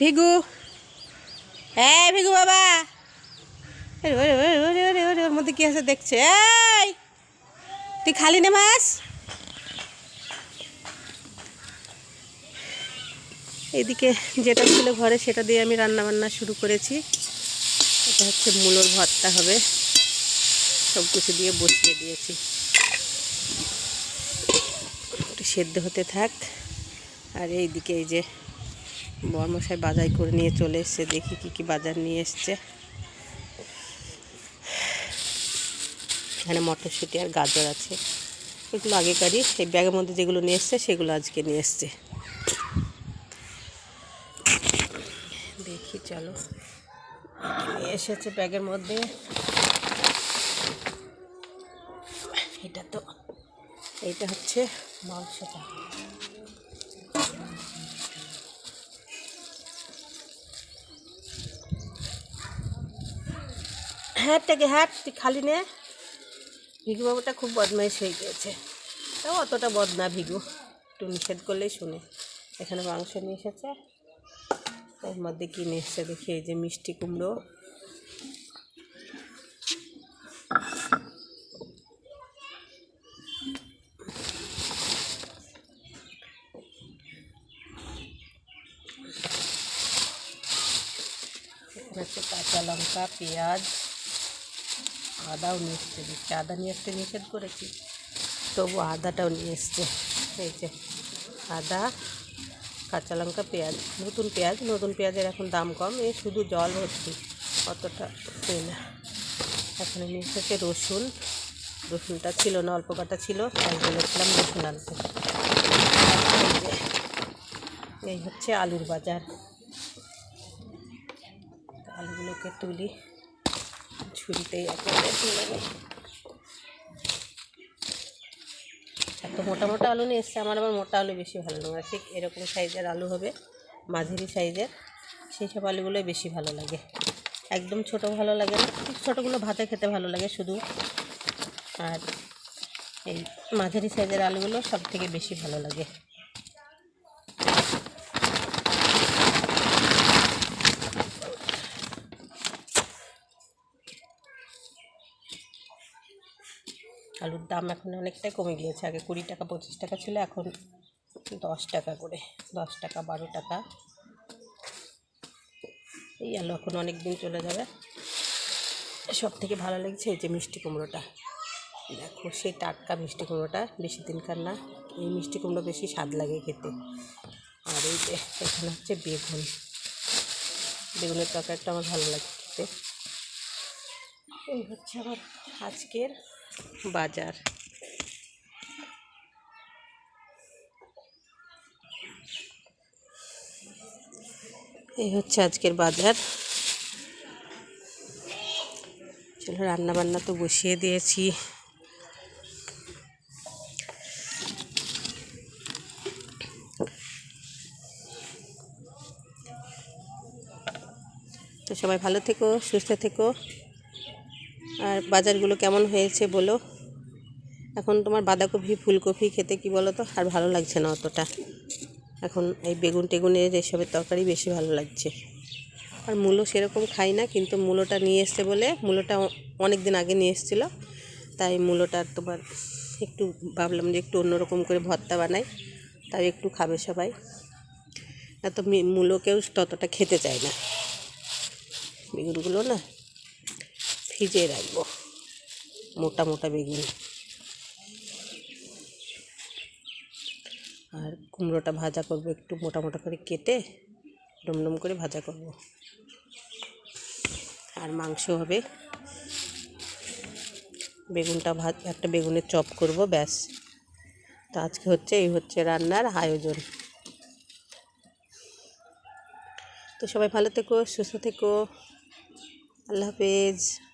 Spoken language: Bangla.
ভিগু। হ্যাঁ ভিগু বাবা। ওরে, মধ্যে কি আছে দেখছে? তুই খালি নে মাছ? এদিকে যেটা ছিল ঘরে সেটা দিয়ে আমি রান্না বান্না শুরু করেছি। এটা হচ্ছে মূলোর ভর্তা হবে। সব কিছু দিয়ে বসিয়ে দিয়েছি। সেদ্ধ হতে থাক। আর এইদিকে এই যে বর্মশাই বাজার করে নিয়ে চলে এসছে, দেখি কি কি বাজার নিয়ে এসছে। এখানে মটরশুঁটি আর গাজর আছে। এগুলো আগেকারই এই ব্যাগের মধ্যে যেগুলো নিয়ে এসছে, সেগুলো আজকে নিয়ে এসছে। দেখি, চলো। নিয়ে এসেছে ব্যাগের মধ্যে। এটা তো, এটা হচ্ছে মাংসটা। হ্যাঁ টাকে হ্যাঁ তুই খালি নে। ভিগু বাবুটা খুব বদমাইশ হয়ে গিয়েছে। তাও অতটা বদ না ভিগু। একটু নিষেধ করলেই শুনে। এখানে মাংস নিয়ে এসেছে। এর মধ্যে কি নিয়ে এসছে দেখি, এই যে মিষ্টি কুমড়ো। কাঁচা লঙ্কা, পেঁয়াজ। আদাও নিয়ে এসছে দেখছি আদা নিয়ে আসতে নিষেধ করেছি। তবু আদাটাও নিয়ে এসছে। এই যে আদা, কাঁচা লঙ্কা, পেঁয়াজ। নতুন পেঁয়াজ, নতুন পেঁয়াজের এখন দাম কম। এই শুধু জল হচ্ছে, অতটা এই না এখন নিয়ে এসেছে রসুন। রসুনটা ছিল না, অল্প কাটা ছিল, তাই বলেছিলাম রসুন আনতে। এই হচ্ছে আলুর বাজার। আলুগুলোকে তুলি। ছুরিতেই একেবারে এত মোটা মোটা আলু নিয়ে এসছে, আমার আবার মোটা আলু বেশি ভালো লাগে ঠিক এরকম সাইজের আলু হবে, মাঝারি সাইজের, সেই সব আলুগুলোই বেশি ভালো লাগে। একদম ছোট ভালো লাগে না ঠিক ছোটোগুলো ভাতে খেতে ভালো লাগে শুধু। আর এই মাঝারি সাইজের আলুগুলো সব থেকে বেশি ভালো লাগে। আলুর দাম এখন অনেকটাই কমে গিয়েছে। আগে কুড়ি টাকা, পঁচিশ টাকা ছিল, এখন দশ টাকা করে, দশ টাকা, বারো টাকা। এই আলু এখন অনেক দিন চলে যাবে। সব থেকে ভালো লাগছে এই যে মিষ্টি কুমড়োটা। দেখো, সেই টাটকা মিষ্টি কুমড়োটা, বেশি দিনকার না, এই মিষ্টি কুমড়ো বেশি স্বাদ লাগে খেতে। আর এই যে এখানে হচ্ছে বেগুন। বেগুনের তরকারিটা আমার ভালো লাগে খেতে। এই হচ্ছে আমার আজকের বাজার। এই হচ্ছে আজকের বাজার। চলো রান্না বান্না তো বসিয়ে দিয়েছি। তো সবাই ভালো থেকো, সুস্থ থেকো। আর বাজারগুলো কেমন হয়েছে বলো? এখন তোমার বাঁধাকপি, ফুলকপি খেতে কি বলো তো? আর ভালো লাগছে না অতটা। এখন এই বেগুন টেগুনের এসবের তরকারি বেশি ভালো লাগছে। আর মূলো সেরকম খাই না, কিন্তু মূলোটা নিয়ে এসছে বলে মূলোটা অনেক দিন আগে নিয়ে এসেছিল। তাই মূলোটা তোমার একটু ভাবলাম যে একটু অন্যরকম করে ভর্তা বানাই, তাই একটু খাবে সবাই। এত মি- মূলো কেউ ততটা খেতে চায় না। বেগুনগুলো না ভিজিয়ে রাখব। মোটা মোটা বেগুন। আর কুমড়োটা ভাজা করব, একটু মোটা মোটা করে কেটে ডমডম করে ভাজা করব। আর মাংস হবে। বেগুনটা ভাজ, একটা বেগুনের চপ করব, ব্যাস। তো আজকে হচ্ছে, এই হচ্ছে রান্নার আয়োজন। তো সবাই ভালো থেকো, সুস্থ থেকো। আল্লাহ হাফেজ।